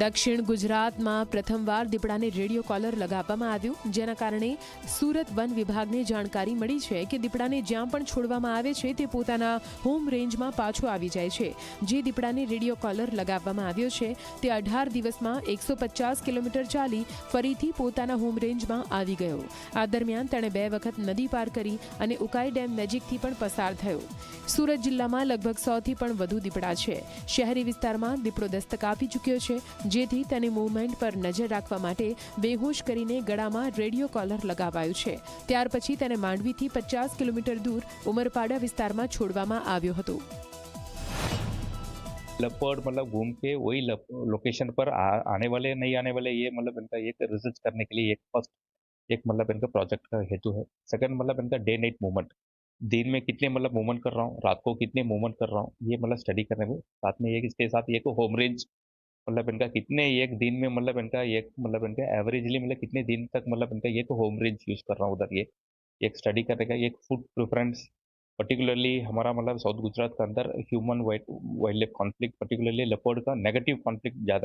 દક્ષિણ ગુજરાતમાં પ્રથમવાર દીપડાને રેડિયો કોલર લગાવવામાં આવ્યું, જેના કારણે સુરત વન વિભાગને જાણકારી મળી છે કે દીપડાને જ્યાં પણ છોડવામાં આવે છે તે પોતાના હોમ રેન્જમાં પાછો આવી જાય છે. જે દીપડાને રેડિયો કોલર લગાવવામાં આવ્યો છે, તે અઢાર દિવસમાં એકસો પચાસ કિલોમીટર ચાલી ફરીથી પોતાના હોમ રેન્જમાં આવી ગયો. આ દરમિયાન તેણે બે વખત નદી પાર કરી અને ઉકાઈ ડેમ નજીકથી પણ પસાર થયો. સુરત જિલ્લામાં લગભગ સોથી પણ વધુ દીપડા છે. શહેરી વિસ્તારમાં દીપડો દસ્તક આપી ચૂક્યો છે. જેથી તેની મૂવમેન્ટ પર નજર રાખવા માટે બેહોશ કરીને ગળામાં રેડિયો કોલર લગાવાયું છે ત્યાર પછી તેને માંડવીથી પચાસ કિલોમીટર દૂર ઉમરપાડા વિસ્તારમાં છોડવામાં આવ્યો હતો लेपर्ड मतलब घूम के वही लोकेशन पर आ, आने वाले नहीं आने वाले ये मतलब इनका एक रिसर्च करने के लिए एक फर्स्ट एक मतलब इनका प्रोजेक्ट का हेतु है सेकंड मतलब इनका डे नाइट मूवमेंट दिन में कितने मतलब मूवमेंट कर रहा हूँ रात को कितने मूवमेंट कर रहा हूँ ये मतलब स्टडी करने में साथ में एक इसके साथ एक होम रेंज मतलब इनका कितने एक दिन में मतलब इनका एक मतलब इनका एवरेजली मतलब कितने दिन तक मतलब इनका एक होम रेंज यूज़ कर रहा हूँ उधर ये। एक स्टडी करने का एक फ़ूड प्रेफरेंस पर्टिकुलरली हमारा मतलब साउथ गुजरात के अंदर human wildlife conflict particularly leopard का नेगेटिव कॉन्फ्लिक्ट ज़्यादा